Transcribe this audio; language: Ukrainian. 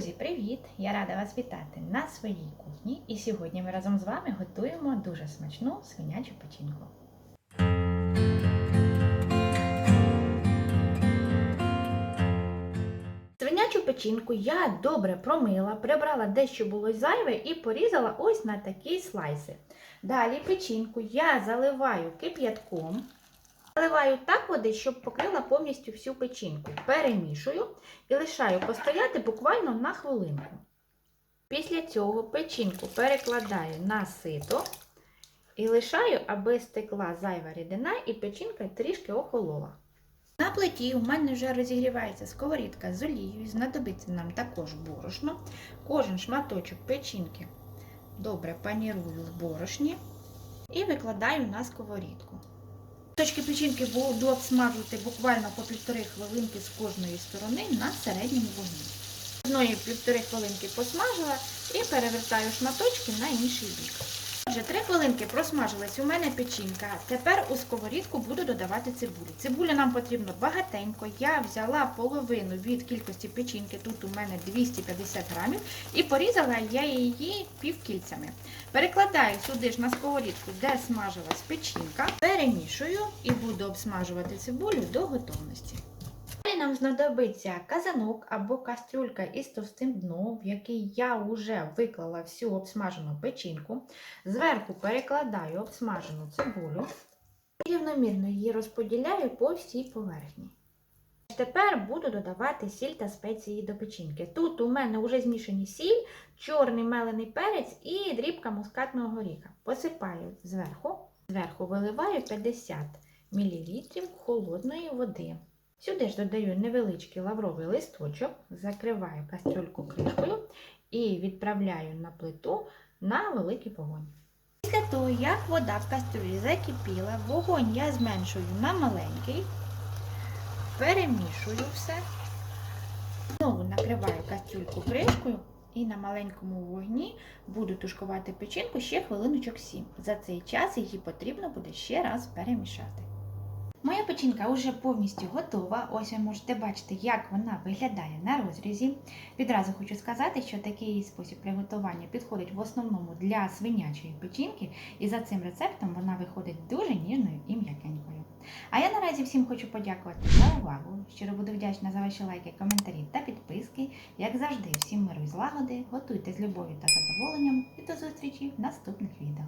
Друзі, привіт! Я рада вас вітати на своїй кухні. І сьогодні ми разом з вами готуємо дуже смачну свинячу печінку. Свинячу печінку я добре промила, прибрала дещо було зайве і порізала ось на такі слайси. Далі печінку я заливаю кип'ятком. Заливаю так води, щоб покрила повністю всю печінку. Перемішую і лишаю постояти буквально на хвилинку. Після цього печінку перекладаю на сито і лишаю, аби стекла зайва рідина і печінка трішки охолола. На плиті у мене вже розігрівається сковорідка з олією, знадобиться нам також борошно. Кожен шматочок печінки добре панірую в борошні і викладаю на сковорідку. Точки печінки буду обсмажувати буквально по півтори хвилинки з кожної сторони на середньому вогні. Одної півтори хвилинки посмажила і перевертаю шматочки на інший бік. Отже, три хвилинки просмажилась у мене печінка. Тепер у сковорідку буду додавати цибулю. Цибулі нам потрібно багатенько. Я взяла половину від кількості печінки, тут у мене 250 грамів, і порізала я її півкільцями. Перекладаю сюди ж на сковорідку, де смажилась печінка, перемішую і буду обсмажувати цибулю до готовності. Нам знадобиться казанок або кастрюлька із товстим дном, в який я вже виклала всю обсмажену печінку. Зверху перекладаю обсмажену цибулю і рівномірно її розподіляю по всій поверхні. Тепер буду додавати сіль та спеції до печінки. Тут у мене вже змішані сіль, чорний мелений перець і дрібка мускатного горіха. Посипаю зверху, зверху виливаю 50 мл холодної води. Сюди ж додаю невеличкий лавровий листочок, закриваю кастрюльку кришкою і відправляю на плиту на великий вогонь. Після того, як вода в кастрюлі закипіла, вогонь я зменшую на маленький, перемішую все, знову накриваю кастрюльку кришкою і на маленькому вогні буду тушкувати печінку ще хвилиночок 7. За цей час її потрібно буде ще раз перемішати. Моя печінка вже повністю готова. Ось ви можете бачити, як вона виглядає на розрізі. Відразу хочу сказати, що такий спосіб приготування підходить в основному для свинячої печінки, і за цим рецептом вона виходить дуже ніжною і м'якенькою. А я наразі всім хочу подякувати за увагу. Щиро буду вдячна за ваші лайки, коментарі та підписки. Як завжди, всім миру і злагоди, готуйте з любов'ю та задоволенням і до зустрічі в наступних відео.